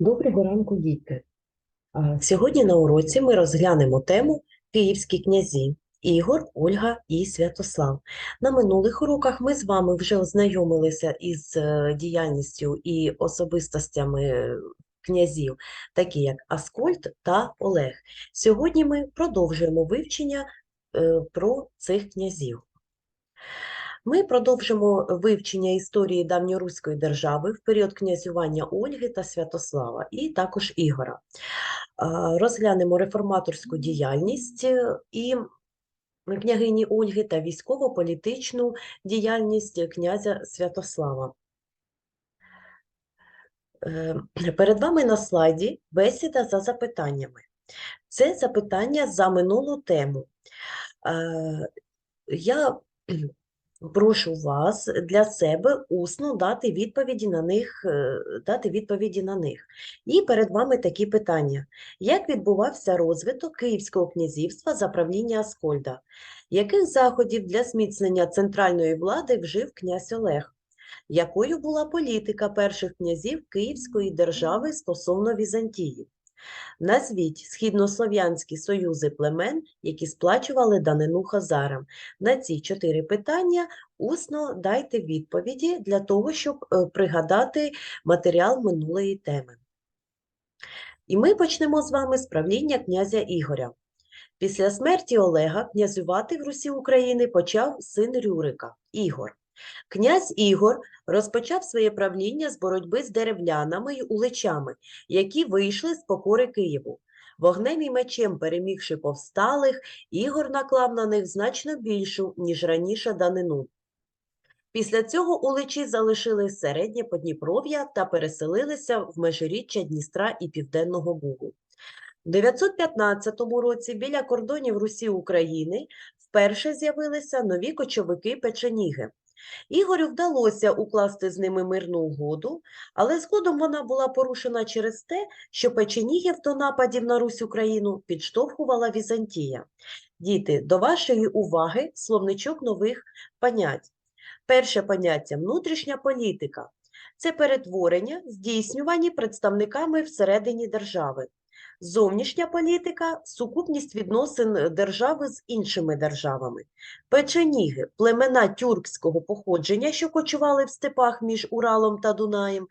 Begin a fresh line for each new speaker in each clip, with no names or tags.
Доброго ранку, діти! Сьогодні на уроці ми розглянемо тему Київські князі Ігор, Ольга і Святослав. На минулих уроках ми з вами вже ознайомилися із е, діяльністю і особистостями князів, такі як Аскольд та Олег. Сьогодні ми продовжуємо вивчення е, про цих князів. Ми продовжимо вивчення історії давньоруської держави в період князювання Ольги та Святослава, і також Ігора. Розглянемо реформаторську діяльність е, і княгині Ольги та військово-політичну діяльність князя Святослава. Е, Перед вами на слайді бесіда за запитаннями. Це запитання за минулу тему. Е, Я прошу вас для себе усно дати відповіді на них, е, дати відповіді на них. І перед вами такі питання. Як відбувався розвиток Київського князівства за правління Аскольда? Яких заходів для зміцнення центральної влади вжив князь Олег? Якою була політика перших князів Київської держави стосовно Візантії? Назвіть східнослов'янські союзи племен, які сплачували данину хазарам. На ці чотири питання усно дайте відповіді для того, щоб е, пригадати матеріал минулої теми. І ми почнемо з вами з правління князя Ігоря. Після смерті Олега князювати в Русі України почав син Рюрика Ігор. Князь Ігор розпочав своє правління з боротьби з деревлянами й уличами, які вийшли з покори Києву. Вогнем і мечем перемігши повсталих, Ігор наклав на них значно більшу, ніж раніше данину. Після цього уличі залишили середнє Подніпров'я та переселилися в межиріччя Дністра і Південного Бугу. У 915 році біля кордонів Русі України вперше з'явилися нові кочовики печеніги. Ігорю вдалося укласти з ними мирну угоду, але згодом вона була порушена через те, що печенігів до нападів на Русь Україну підштовхувала Візантія. Діти, до вашої уваги словничок нових понять. Перше поняття внутрішня політика. Це перетворення, здійснювані представниками всередині держави. Зовнішня політика сукупність відносин держави з іншими державами. Печеніги племена тюркського походження, що кочували в степах між Уралом та Дунаєм.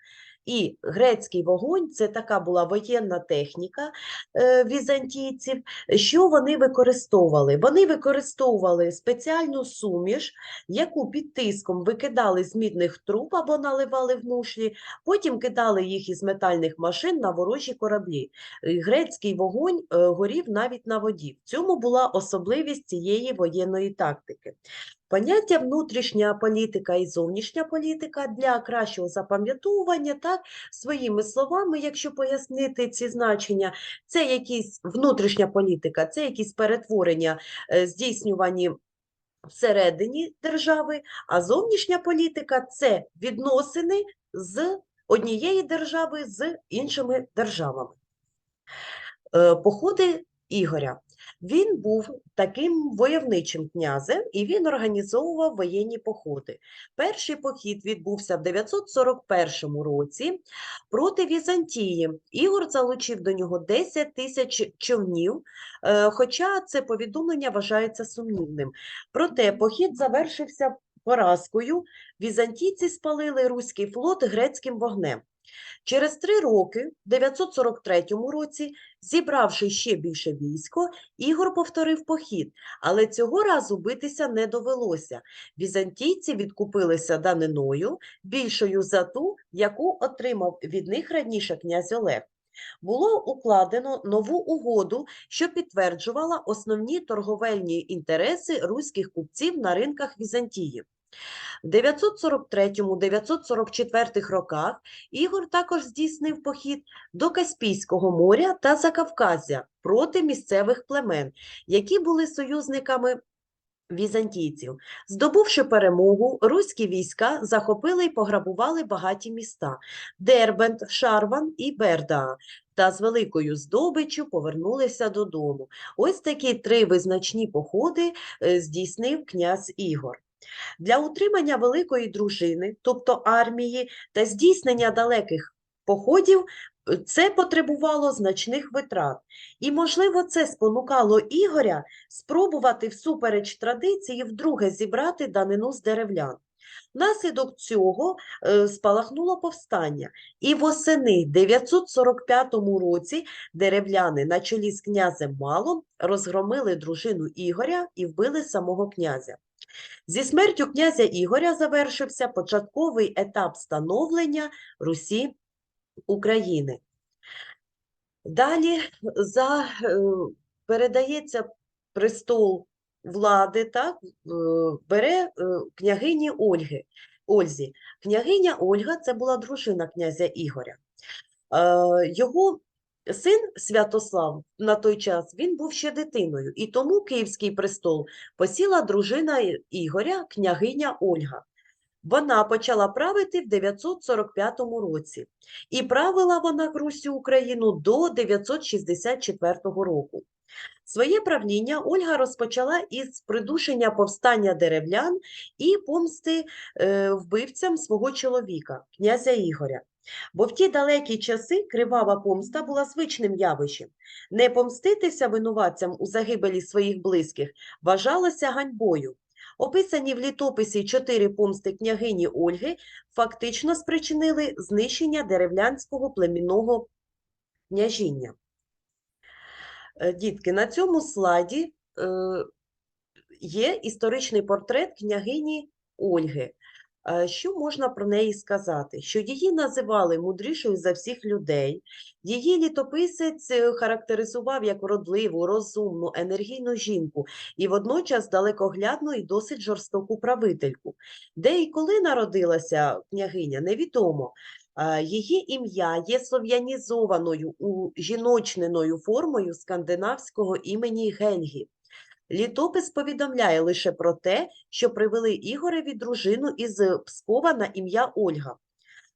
І грецький вогонь це така була воєнна техніка е, візантійців, що вони використовували. Вони використовували спеціальну суміш, яку під тиском викидали з мідних труб або наливали в мушлі, потім кидали їх із метальних машин на ворожі кораблі. Е, Грецький вогонь е, горів навіть на воді. В цьому була особливість цієї воєнної тактики. Поняття внутрішня політика і зовнішня політика для кращого запам'ятовування, так, своїми словами, якщо пояснити ці значення, це якісь внутрішня політика, це якісь перетворення, е, здійснювані всередині держави, а зовнішня політика це відносини з однієї держави з іншими державами. Е, Походи Ігоря. Він був таким войовничим князем, і він організовував воєнні походи. Перший похід відбувся в 941 році проти Візантії. Ігор залучив до нього 10 тисяч човнів, е, хоча це повідомлення вважається сумнівним. Проте похід завершився поразкою. Візантійці спалили руський флот грецьким вогнем. Через три роки, в 943 році, зібравши ще більше військо, Ігор повторив похід, але цього разу битися не довелося. Візантійці відкупилися даниною, більшою за ту, яку отримав від них раніше князь Олег. Було укладено нову угоду, що підтверджувала основні торговельні інтереси руських купців на ринках Візантії. В 943-944 роках Ігор також здійснив похід до Каспійського моря та Закавказя проти місцевих племен, які були союзниками візантійців. Здобувши перемогу, руські війська захопили і пограбували багаті міста – Дербент, Шарван і Бердаа, та з великою здобиччю повернулися додому. Ось такі три визначні походи е, здійснив князь Ігор. Для утримання великої дружини, тобто армії, та здійснення далеких походів е, це потребувало значних витрат. І, можливо, це спонукало Ігоря спробувати всупереч традиції вдруге зібрати данину з деревлян. Внаслідок цього е, спалахнуло повстання, і восени 945 році деревляни на чолі з князем Малом розгромили дружину Ігоря і вбили самого князя. Зі смертю князя Ігоря завершився початковий етап становлення Русі України. Далі за, е, передається престол влади, так, бере е, княгині Ольги, Ользі. Княгиня Ольга це була дружина князя Ігоря. Е, Його син Святослав на той час він був ще дитиною, і тому Київський престол посіла дружина Ігоря, княгиня Ольга. Вона почала правити в 945 році, і правила вона Русі Україну до 964 року. Своє правління Ольга розпочала із придушення повстання деревлян і помсти е, вбивцям свого чоловіка, князя Ігоря. Бо в ті далекі часи кривава помста була звичним явищем. Не помститися винуватцям у загибелі своїх близьких вважалося ганьбою. Описані в літописі чотири помсти княгині Ольги фактично спричинили знищення деревлянського племінного княжіння. Е, Дітки, на цьому слайді е, є історичний портрет княгині Ольги. Е, Що можна про неї сказати? Що її називали мудрішою за всіх людей, її літописець е, характеризував як вродливу, розумну, енергійну жінку і водночас далекоглядну і досить жорстоку правительку. Де і коли народилася княгиня, невідомо. Е, Її ім'я є слов'янізованою у жіночненою формою скандинавського імені Гельгі. Літопис повідомляє лише про те, що привели Ігореві дружину із Пскова на ім'я Ольга.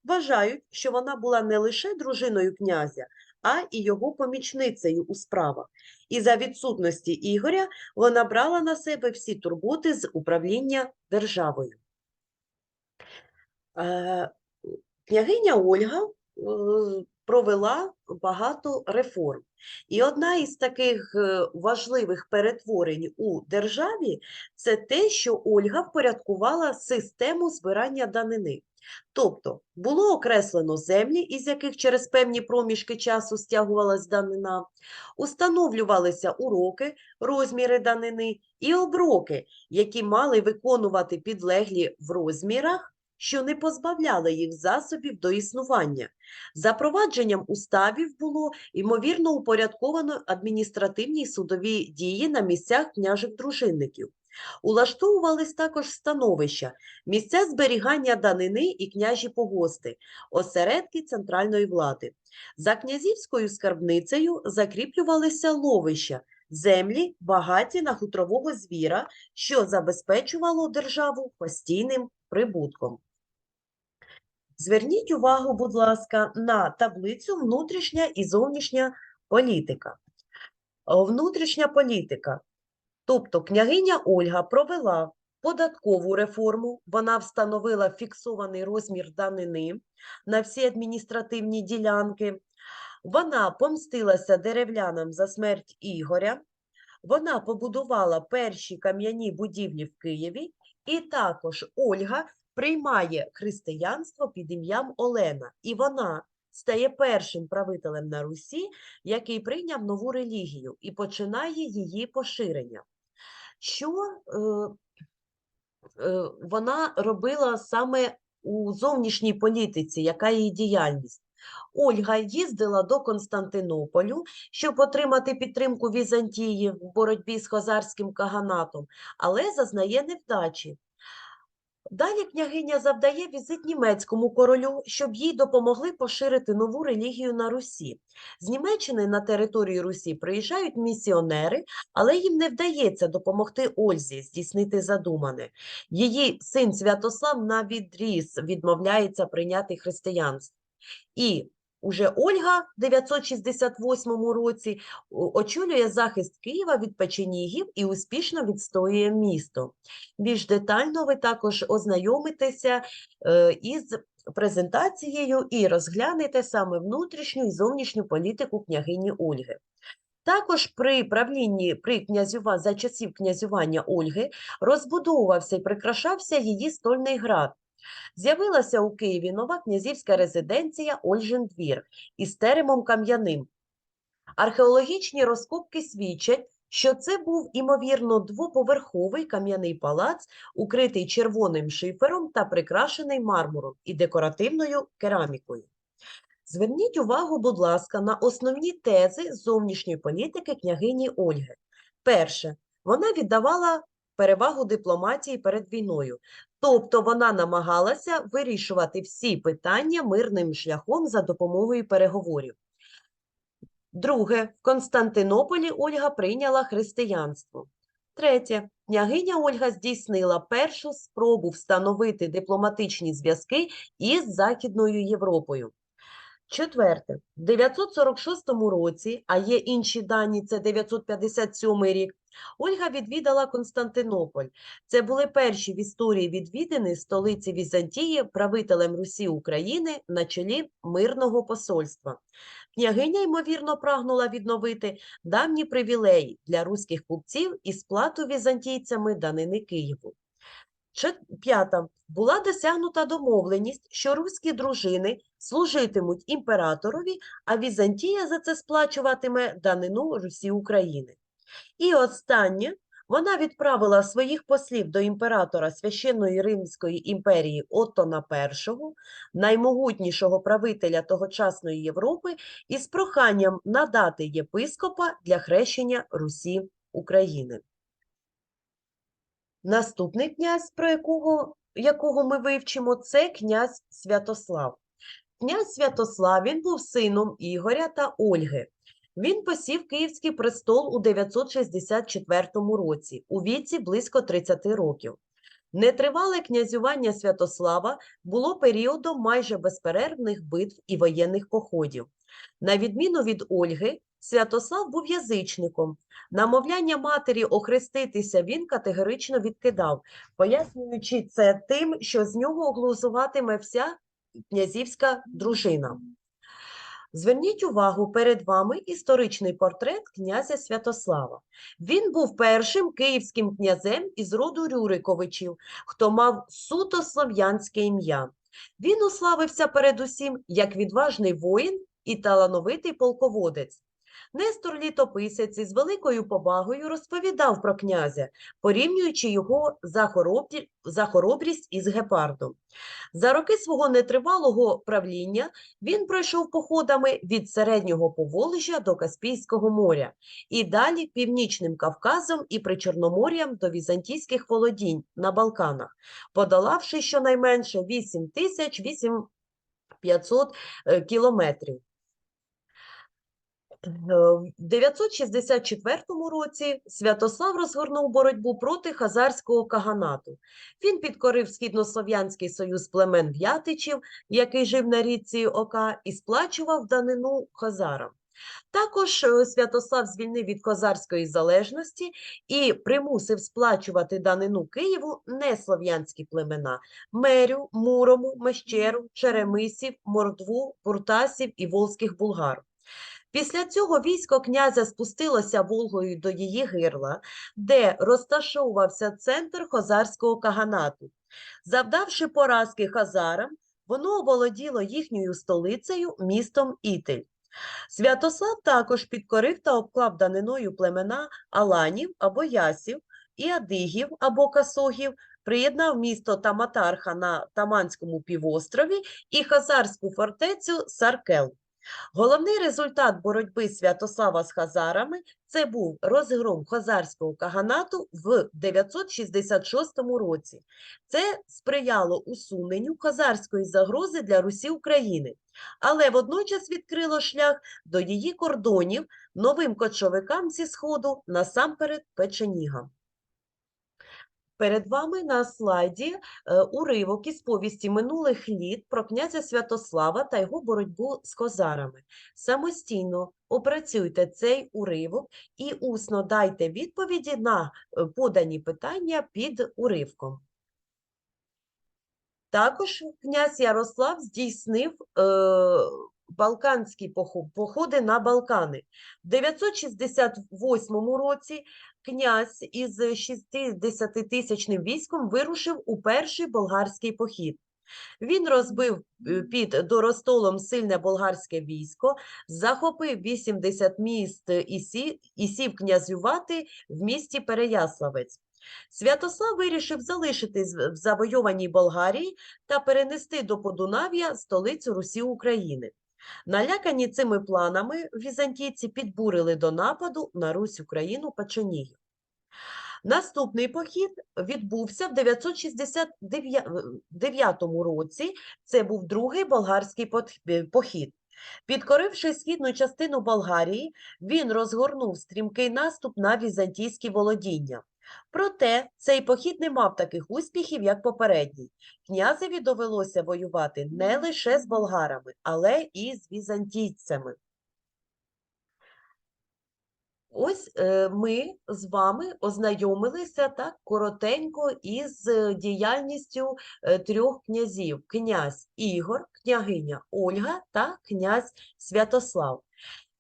Вважають, що вона була не лише дружиною князя, а і його помічницею у справах. І за відсутності Ігоря вона брала на себе всі турботи з управління державою. Е, Княгиня Ольга е, провела багато реформ. І одна із таких е, важливих перетворень у державі це те, що Ольга впорядкувала систему збирання данини. Тобто було окреслено землі, із яких через певні проміжки часу стягувалась данина, установлювалися уроки, розміри данини і оброки, які мали виконувати підлеглі в розмірах, що не позбавляли їх засобів до існування. Запровадженням уставів було ймовірно упорядковано адміністративні судові дії на місцях княжих дружинників. Улаштовувались також становища, місця зберігання данини і княжі погости, осередки центральної влади. За князівською скарбницею закріплювалися ловища, землі, багаті на хутрового звіра, що забезпечувало державу постійним прибутком. Зверніть увагу, будь ласка, на таблицю внутрішня і зовнішня політика. Внутрішня політика. Тобто княгиня Ольга провела податкову реформу, вона встановила фіксований розмір данини на всі адміністративні ділянки. Вона помстилася деревлянам за смерть Ігоря. Вона побудувала перші кам'яні будівлі в Києві, і також Ольга приймає християнство під ім'ям Олена, і вона стає першим правителем на Русі, який прийняв нову релігію і починає її поширення. Що е, е, вона робила саме у зовнішній політиці, яка її діяльність? Ольга їздила до Константинополю, щоб отримати підтримку Візантії в боротьбі з хазарським каганатом, але зазнає невдачі. Далі княгиня завдає візит німецькому королю, щоб їй допомогли поширити нову релігію на Русі. З Німеччини на територію Русі приїжджають місіонери, але їм не вдається допомогти Ользі здійснити задумане. Її син Святослав на відріз відмовляється прийняти християнство. І уже Ольга в 968 році очолює захист Києва від печенігів і успішно відстоює місто. Більш детально ви також ознайомитеся е, із презентацією і розглянете саме внутрішню і зовнішню політику княгині Ольги. Також при правлінні при князюва за часів князювання Ольги розбудовувався і прикрашався її стольний град. З'явилася у Києві нова князівська резиденція Ольжин двір із теремом кам'яним. Археологічні розкопки свідчать, що це був, імовірно, двоповерховий кам'яний палац, укритий червоним шифером та прикрашений мармуром і декоративною керамікою. Зверніть увагу, будь ласка, на основні тези зовнішньої політики княгині Ольги. Перше, вона віддавала перевагу дипломатії перед війною, тобто вона намагалася вирішувати всі питання мирним шляхом за допомогою переговорів. Друге, в Константинополі Ольга прийняла християнство. Третє, княгиня Ольга здійснила першу спробу встановити дипломатичні зв'язки із Західною Європою. Четверте, в 946 році, а є інші дані, це 957 рік, Ольга відвідала Константинополь. Це були перші в історії відвідини столиці Візантії правителем Русі України на чолі мирного посольства. Княгиня, ймовірно, прагнула відновити давні привілеї для руських купців і сплату візантійцями данини Києву. П'ята. Була досягнута домовленість, що руські дружини служитимуть імператорові, а Візантія за це сплачуватиме данину Русі України. І останнє, вона відправила своїх послів до імператора Священної Римської імперії Оттона І, наймогутнішого правителя тогочасної Європи, із проханням надати єпископа для хрещення Русі України. Наступний князь, про якого, якого ми вивчимо, це князь Святослав. Князь Святослав він був сином Ігоря та Ольги. Він посів Київський престол у 964 році, у віці близько 30 років. Нетривале князювання Святослава було періодом майже безперервних битв і воєнних походів. На відміну від Ольги, Святослав був язичником. Намовляння матері охреститися він категорично відкидав, пояснюючи це тим, що з нього глузуватиме вся князівська дружина. Зверніть увагу, перед вами історичний портрет князя Святослава. Він був першим київським князем із роду Рюриковичів, хто мав суто слов'янське ім'я. Він уславився передусім як відважний воїн і талановитий полководець. Нестор Літописець із великою повагою розповідав про князя, порівнюючи його за, за хоробрість із гепардом. За роки свого нетривалого правління він пройшов походами від Середнього Поволжя до Каспійського моря і далі Північним Кавказом і Причорномор'ям до візантійських володінь на Балканах, подолавши щонайменше 8 тисяч 8500 е, кілометрів. Е, В 964 році Святослав розгорнув боротьбу проти хазарського каганату. Він підкорив східнослов'янський союз племен В'ятичів, який жив на річці Ока, і сплачував данину хазарам. Також е, Святослав звільнив від козарської залежності і примусив сплачувати данину Києву неслов'янські племена Мерю, Мурому, Мещеру, Черемисів, Мордву, Пуртасів і волзьких булгар. Після цього військо князя спустилося Волгою до її гирла, де розташовувався центр хозарського каганату. Завдавши поразки хазарам, воно оволоділо їхньою столицею містом Ітель. Святослав також підкорив та обклав даниною племена Аланів або Ясів і Адигів або Касогів, приєднав місто Таматарха на Таманському півострові і хазарську фортецю Саркел. Головний результат боротьби Святослава з хазарами це був розгром хазарського каганату в 966 році. Це сприяло усуненню хазарської загрози для Русі України, але водночас відкрило шлях до її кордонів новим кочовикам зі сходу, насамперед печенігам. Перед вами на слайді е, уривок із повісті минулих літ про князя Святослава та його боротьбу з козарами. Самостійно опрацюйте цей уривок і усно дайте відповіді на е, подані питання під уривком. Також князь Ярослав здійснив е, балканські походи на Балкани. В 968 році князь із 60-тисячним військом вирушив у перший болгарський похід. Він розбив е, під Доростолом сильне болгарське військо, захопив 80 міст і сів, і сів князювати в місті Переяславець. Святослав вирішив залишитись в в завойованій Болгарії та перенести до Подунав'я столицю Русі України. Налякані цими планами візантійці підбурили до нападу на Русь Україну Печенігів. Наступний похід відбувся в 969 році. Це був другий болгарський е, похід. Підкоривши східну частину Болгарії, він розгорнув стрімкий наступ на візантійські володіння. Проте цей похід не мав таких успіхів, як попередній. Князеві довелося воювати не лише з болгарами, але і з візантійцями. Ось е, ми з вами ознайомилися так коротенько із е, діяльністю е, трьох князів: князь Ігор, княгиня Ольга та князь Святослав.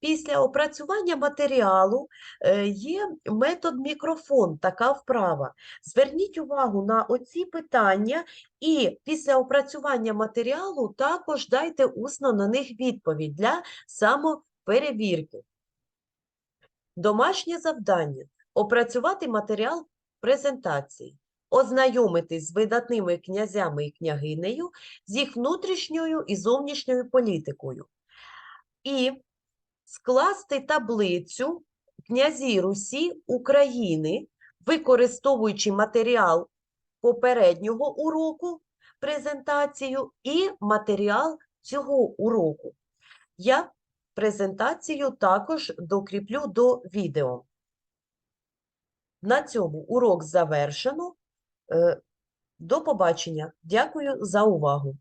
Після опрацювання матеріалу е, є метод мікрофон, така вправа. Зверніть увагу на оці питання, і після опрацювання матеріалу також дайте усно на них відповідь для самоперевірки. Домашнє завдання опрацювати матеріал презентації, ознайомитись з видатними князями і княгинею, з їх внутрішньою і зовнішньою політикою, і скласти таблицю князі Русі України, використовуючи матеріал попереднього уроку, презентацію і матеріал цього уроку. Я презентацію також докріплю до відео. На цьому урок завершено. Е, До побачення. Дякую за увагу.